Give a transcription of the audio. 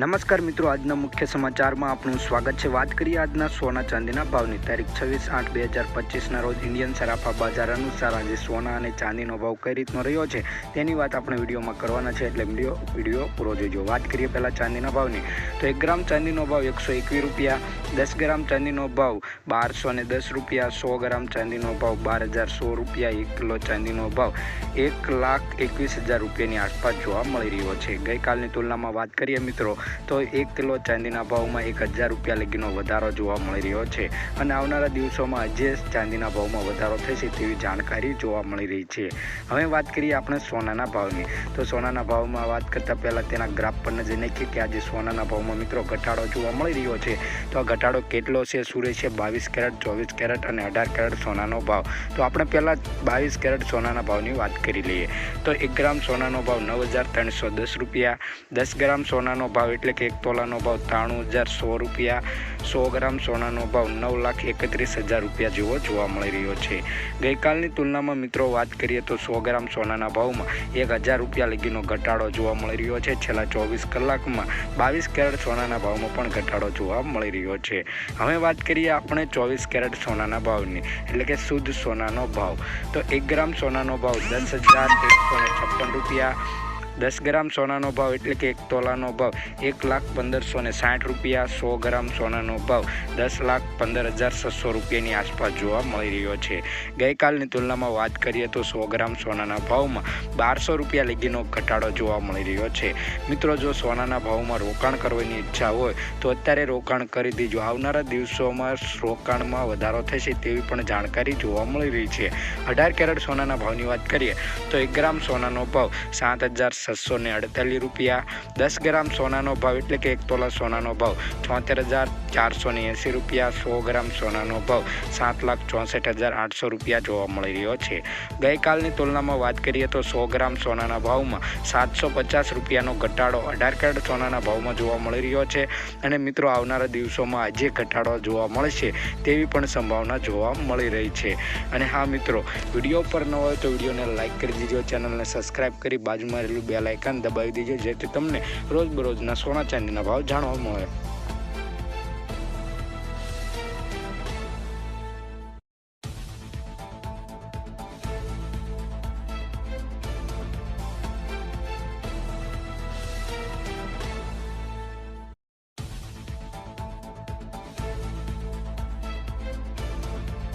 નમસ્કાર મિત્રો, આજના મુખ્ય સમાચારમાં આપનું સ્વાગત છે. વાત કરીએ આજના સોના ચાંદીના ભાવની. તારીખ છવ્વીસ આઠ બે હજાર પચીસના રોજ ઇન્ડિયન સરાફા બજાર અનુસાર આજે સોના અને ચાંદીનો ભાવ કઈ રીતનો રહ્યો છે, તેની વાત આપણે વિડીયોમાં કરવાના છે. એટલે વીડિયો વીડિયો પૂરો જોજો. વાત કરીએ પહેલાં ચાંદીના ભાવની. તો એક ગ્રામ ચાંદીનો ભાવ એકસો એકવીસ રૂપિયા, દસ ગ્રામ ચાંદીનો ભાવ બારસો ને દસ રૂપિયા, સો ગ્રામ ચાંદીનો ભાવ બાર હજાર સો રૂપિયા, એક કિલો ચાંદીનો ભાવ એક લાખ એકવીસ હજાર રૂપિયાની આસપાસ જોવા મળી રહ્યો છે. ગઈકાલની તુલનામાં વાત કરીએ મિત્રો તો એક કિલો ચાંદીના ભાવમાં એક હજાર રૂપિયા લગીનો વધારો જોવા મળી રહ્યો છે. અને આવનારા દિવસોમાં હજી ચાંદીના ભાવમાં વધારો થશે તેવી જાણકારી જોવા મળી રહી છે. હવે વાત કરીએ આપણે સોનાના ભાવની. તો સોનાના ભાવમાં વાત કરતાં પહેલાં તેના ગ્રાફ પર નજર નાખીએ કે આજે સોનાના ભાવમાં મિત્રો ઘટાડો જોવા મળી રહ્યો છે. તો આ ઘટાડો કેટલો છે, શું રહેશે? બાવીસ કેરેટ, ચોવીસ કેરેટ અને અઢાર કેરેટ સોનાનો ભાવ. તો આપણે પહેલાં બાવીસ કેરેટ સોનાના ભાવની વાત કરી લઈએ. તો એક ગ્રામ સોનાનો ભાવ નવ હજાર ત્રણસો દસ રૂપિયા, દસ ગ્રામ સોનાનો ભાવ એટલે કે એક તોલાનો ભાવ ત્રાણું હજાર સો રૂપિયા, સો ગ્રામ સોનાનો ભાવ નવ લાખ એકત્રીસ હજાર રૂપિયા જેવો જોવા મળી રહ્યો છે. ગઈકાલની તુલનામાં મિત્રો વાત કરીએ તો સો ગ્રામ સોનાના ભાવમાં એક હજાર રૂપિયા લગીનો ઘટાડો જોવા મળી રહ્યો છે. છેલ્લા ચોવીસ કલાકમાં બાવીસ કેરેટ સોનાના ભાવમાં પણ ઘટાડો જોવા મળી રહ્યો છે. હવે વાત કરીએ આપણે ચોવીસ કેરેટ સોનાના ભાવની, એટલે કે શુદ્ધ સોનાનો ભાવ. તો એક ગ્રામ સોનાનો ભાવ દસ હજાર એકસો છપ્પન રૂપિયા દસ ગ્રામ સોનાનો ભાવ એટલે કે એક તોલાનો ભાવ, એક લાખ પંદરસો ને સાઠ રૂપિયા સો ગ્રામ સોનાનો ભાવ, દસ લાખ પંદર હજાર છસો રૂપિયાની આસપાસ જોવા મળી રહ્યો છે. ગઈકાલની તુલનામાં વાત કરીએ તો સો ગ્રામ સોનાના ભાવમાં બારસો રૂપિયા લગીનો ઘટાડો જોવા મળી રહ્યો છે. મિત્રો, જો સોનાના ભાવમાં રોકાણ કરવાની ઈચ્છા હોય, તો અત્યારે રોકાણ કરી દીજો. આવનારા દિવસોમાં રોકાણમાં વધારો થશે તેવી પણ જાણકારી જોવા મળી રહી છે. અઢાર કેરેટ સોનાના ભાવની વાત કરીએ, તો એક ગ્રામ સોનાનો ભાવ સાત હજાર છસો ને અડતાલીસ રૂપિયા, દસ ગ્રામ સોનાનો ભાવ એટલે કે એક તોલા સોનાનો ભાવ છોતેર હજાર ચારસો ને એંસી રૂપિયા, સો ગ્રામ સોનાનો ભાવ, સાત લાખ ચોસઠ હજાર આઠસો રૂપિયા જોવા મળી રહ્યો છે. ગઈકાલની તુલનામાં વાત કરીએ તો સો ગ્રામ સોનાના ભાવમાં સાતસો પચાસ રૂપિયાનો ઘટાડો અઢાર કેરેટ સોનાના ભાવમાં જોવા મળી રહ્યો છે અને મિત્રો આવનારા દિવસોમાં આજે ઘટાડો જોવા મળશે તેવી પણ સંભાવના જોવા મળી રહી છે. અને હા મિત્રો, વીડિયો પર ન હોય તો વિડીયોને લાઇક કરી દીજો, ચેનલને સબસ્ક્રાઇબ કરી બાજુમાં રહેલું બે લાઇકન દબાવી દેજો જેથી તમને રોજબરોજના સોના ચાંદીના ભાવ જાણવા મળે.